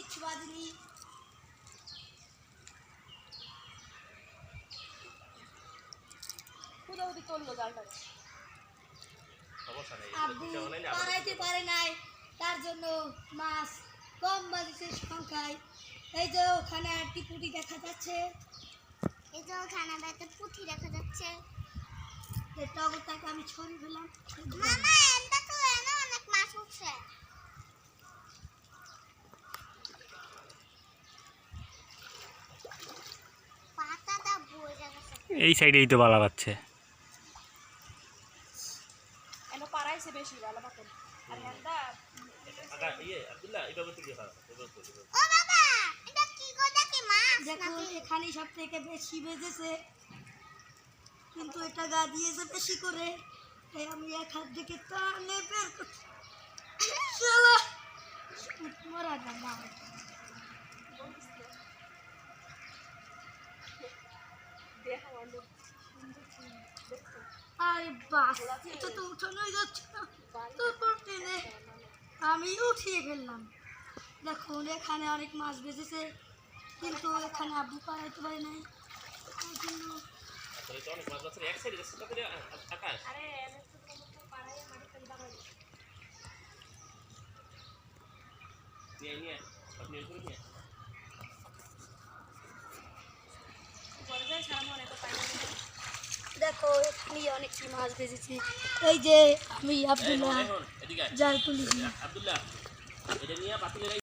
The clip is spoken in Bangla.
কিচ্ছু বাঁধিনি আব্বু পারে নাই তার জন্য মাছ কম বাজিছে সংখ্যায়। এই যে ওখানে পুটি দেখা যাচ্ছে। এই যে ওখানে একটা পুঁথি দেখা যাচ্ছে। টগরটাকে আমি ছড়িয়ে ফেলাম মামা এটা তো এনে অনেক মাছ উঠছে পাতাটা বয়ে যাচ্ছে এই সাইডেই তো বালা পাচ্ছে এনে পাড়াইছে বেশি ভালো মতন আর হ্যান্ডা আগা ইয়ে আব্দুল্লাহ এইভাবে তুলি হ্যাঁ এইভাবে তুলি ও বাবা এটা কি নাকি এখানে সব থেকে বেশি বেজেছে কিন্তু এটা গা দিয়েছে বেশি করে। তাই আমি এক হাত দিকে টানে বের করছি। আরে বাস এটা তো উঠানোই যাচ্ছে না। তারপর টেনে আমি উঠিয়ে ফেললাম। দেখুন এখানে অনেক মাছ বেজেছে কিন্তু এখানে আব্বু পাড়াইতে পারে নাই। জন্য আসলে তো অনেক মাছ বাচ্চা এক সাইডে যাচ্ছে তারপরে আকাশ আরে এনে তো পাড়াই মাটি ফেলে দাঁড়াই নিয়ে নিয়ে আপনি ওই করে নিয়ে পরে যাই সারা মনে তো পাই দেখো আমি অনেক মাছ বেজেছে এই যে আমি আব্দুল্লাহ তুলেছি আব্দুল্লাহ